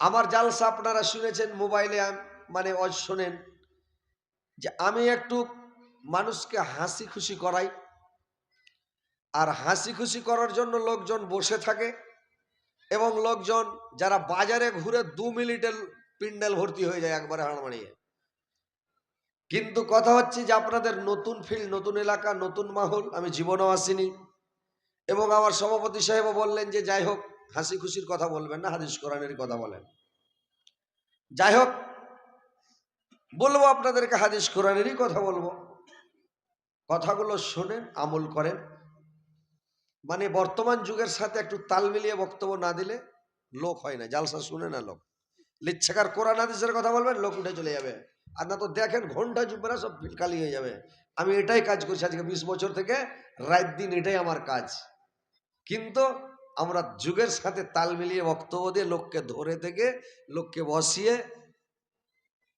আমার জালসা আপনারা শুনেছেন, মোবাইলে মানে শোনেন, যে আমি একটু মানুষকে হাসি খুশি করাই। আর হাসি খুশি করার জন্য লোকজন বসে থাকে এবং লোকজন যারা বাজারে ঘুরে দু মিনিটের পিন্ডেল ভর্তি হয়ে যায় একবারে হাড় মারিয়ে কিন্তু কথা হচ্ছে যে আপনাদের নতুন ফিল্ড নতুন এলাকা, নতুন মাহল, আমি জীবনেও আসিনি। এবং আমার সভাপতি সাহেবও বললেন যে যাই হোক হাসি খুশির কথা বলবেন না, হাদিস কোরআনের কথা বলেন। যাই হোক বলব আপনাদেরকে হাদিস কোরআনেরই কথা বলব। কথাগুলো শোনেন, আমল করেন। মানে বর্তমান যুগের সাথে একটু তাল মিলিয়ে বক্তব্য না দিলে লোক হয় না, জালসা শুনে না লোক। লিচ্ছাকার কোরআন হাদিসের কথা বলবেন, লোক উঠে চলে যাবে। আর না তো দেখেন, ঘণ্টা চুপে না সব ফিলকালি হয়ে যাবে। আমি এটাই কাজ করছি আজকে বিশ বছর থেকে, রাত দিন এটাই আমার কাজ। কিন্তু আমরা যুগের সাথে তাল মিলিয়ে বক্তব্য দিয়ে লোককে ধরে থেকে লোককে বসিয়ে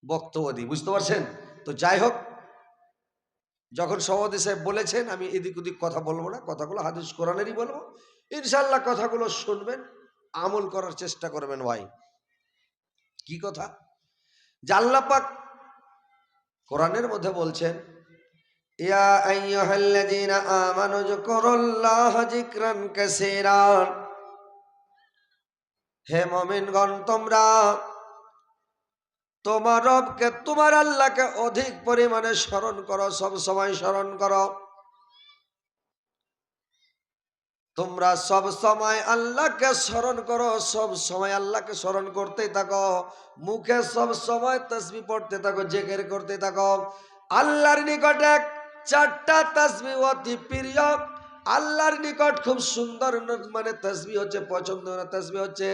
বক্তব্য দিই, বুঝতে পারছেন? তো যাই হোক, যখন সভাপতি সাহেব বলেছেন, আমি এদিক ওদিক কথা বলব না, কথাগুলো হাদিস কোরআনেরই বলব। ইনশাল্লাহ কথাগুলো শুনবেন, আমল করার চেষ্টা করবেন ভাই। কি কথা? জাল্লাপাক কোরআনের মধ্যে বলছেন তোমরা রবকে, তোমার আল্লাহকে অধিক পরিমাণে স্মরণ করো, সব সময় স্মরণ করো। তোমরা সব সময় আল্লাহকে স্মরণ করো, সব সময় আল্লাহকে স্মরণ করতেই থাকো, মুখে সব সময় তসবি পড়তে থাকো, জেকের করতে থাকো। আল্লাহর নিকটে এক চারটা তসবি অতি প্রিয়। আল্লাহর নিকট খুব সুন্দর মানে তসবি হচ্ছে, পছন্দ তসবি হচ্ছে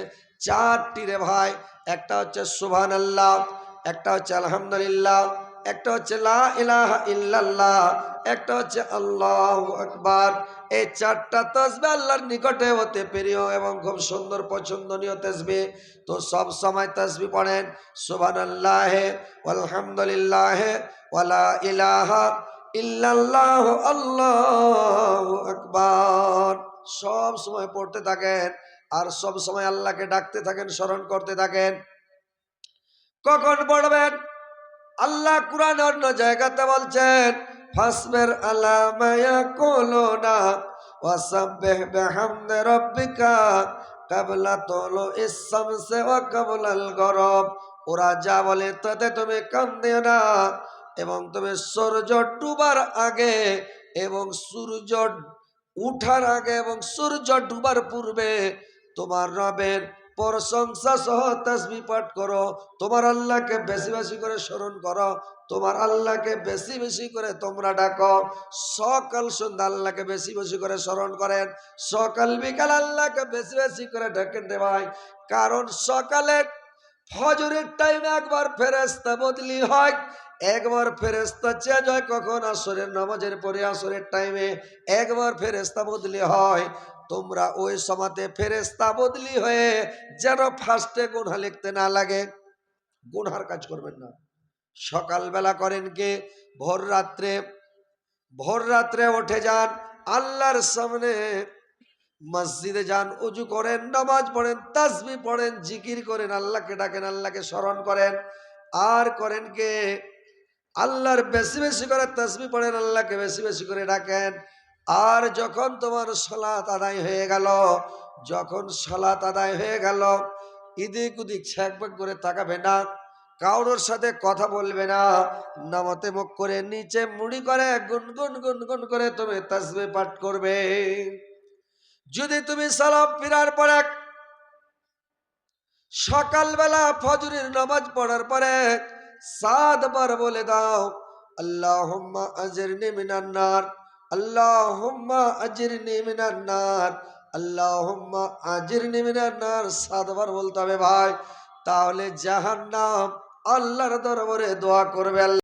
চারটি রে ভাই। একটা হচ্ছে সুবহান আল্লাহ একটা হচ্ছে আলহামদুলিল্লাহ, একটা হচ্ছে লা ইলাহা ইল্লাল্লাহ, একটা হচ্ছে আল্লাহ আকবার। এই চারটা তসবি আল্লাহর নিকটে হতে প্রিয় এবং খুব সুন্দর, পছন্দনীয় তসবি তো সব সময় তসবি পড়েন সুবহান আল্লাহ আলহামদুলিল্লাহ ওয়ালা ইলাহা ইল্লাল্লাহ আল্লাহু আকবার। সব সময় পড়তে থাকেন আর সব সময় আল্লাহকে ডাকতে থাকেন, স্মরণ করতে থাকেন। কখন পড়বেন? আল্লাহ কুরআন অন্য জায়গাতে বলছেন, ফাসবের আলা মায়া কোলোনা ওয়াসাব্বিহ বিহামদি রাব্বিকা কাবলা তোলো ইসামসে ওয়া কাবলাল গরব। ওরা যা বলে তাতে তুমি দিও না। এবং তুমি সূর্য ডুবার আগে এবং সূর্য উঠার আগে এবং সূর্য ডুবার পূর্বে তোমার রবের প্রশংসা সহ তসবি পাঠ করো। তোমার আল্লাহকে বেশি বেশি করে স্মরণ করো। তোমার আল্লাহকে বেশি বেশি করে তোমরা ডাকো। সকাল সন্ধ্যা আল্লাহকে বেশি বেশি করে স্মরণ করেন। সকাল বিকাল আল্লাহকে বেশি বেশি করে ডাকেন রে ভাই। কারণ সকালে ফজরের টাইমে একবার ফেরেস্তা বদলি হয়। একবার ফেরেস্তা চেঞ্জ যায় কখন আসরের নামাজের পরে আসরের টাইমে একবার ফেরেস্তা বদলি হয়। তোমরা ওই সময়তে ফেরেস্তা বদলি হয়ে যেন ফার্স্টে গুনহা লিখতে না লাগে। গুনহার কাজ করবেন না। সকালবেলা করেন কে? ভোর রাত্রে ভোর রাত্রে উঠে যান, আল্লাহর সামনে মসজিদে যান, উজু করেন, নামাজ পড়েন, তাসবি পড়েন, জিকির করেন, আল্লাহকে ডাকেন, আল্লাহকে স্মরণ করেন। আর করেন কে? আল্লাহর বেশি বেশি করে তসবি পড়েন, আল্লাহকে বেশি বেশি করে ডাকেন। আর যখন তোমার সলাত আদায় হয়ে গেল, যখন সলাত আদায় হয়ে গেল, ইদিক উদিক ছ্যাকবাক করে তাকাবে না কারোর সাথে কথা বলবে না, নামতে মুখ করে নিচে মুড়ি করে গুনগুন গুনগুন করে তুমি তসবে পাঠ করবে। যদি তুমি সালাম ফিরার পরে, সকালবেলা ফজরের নামাজ পড়ার পরে সাতবার বলে দাও, আল্লাহুম্মা আজরনি মিনান নার, আল্লাহুম্মা আজরনি মিনান নার, আল্লাহুম্মা নার সাতবার বলতে হবে ভাই। তাহলে জাহান্নাম আল্লাহর দরবারে দোয়া করবে আল্লাহ।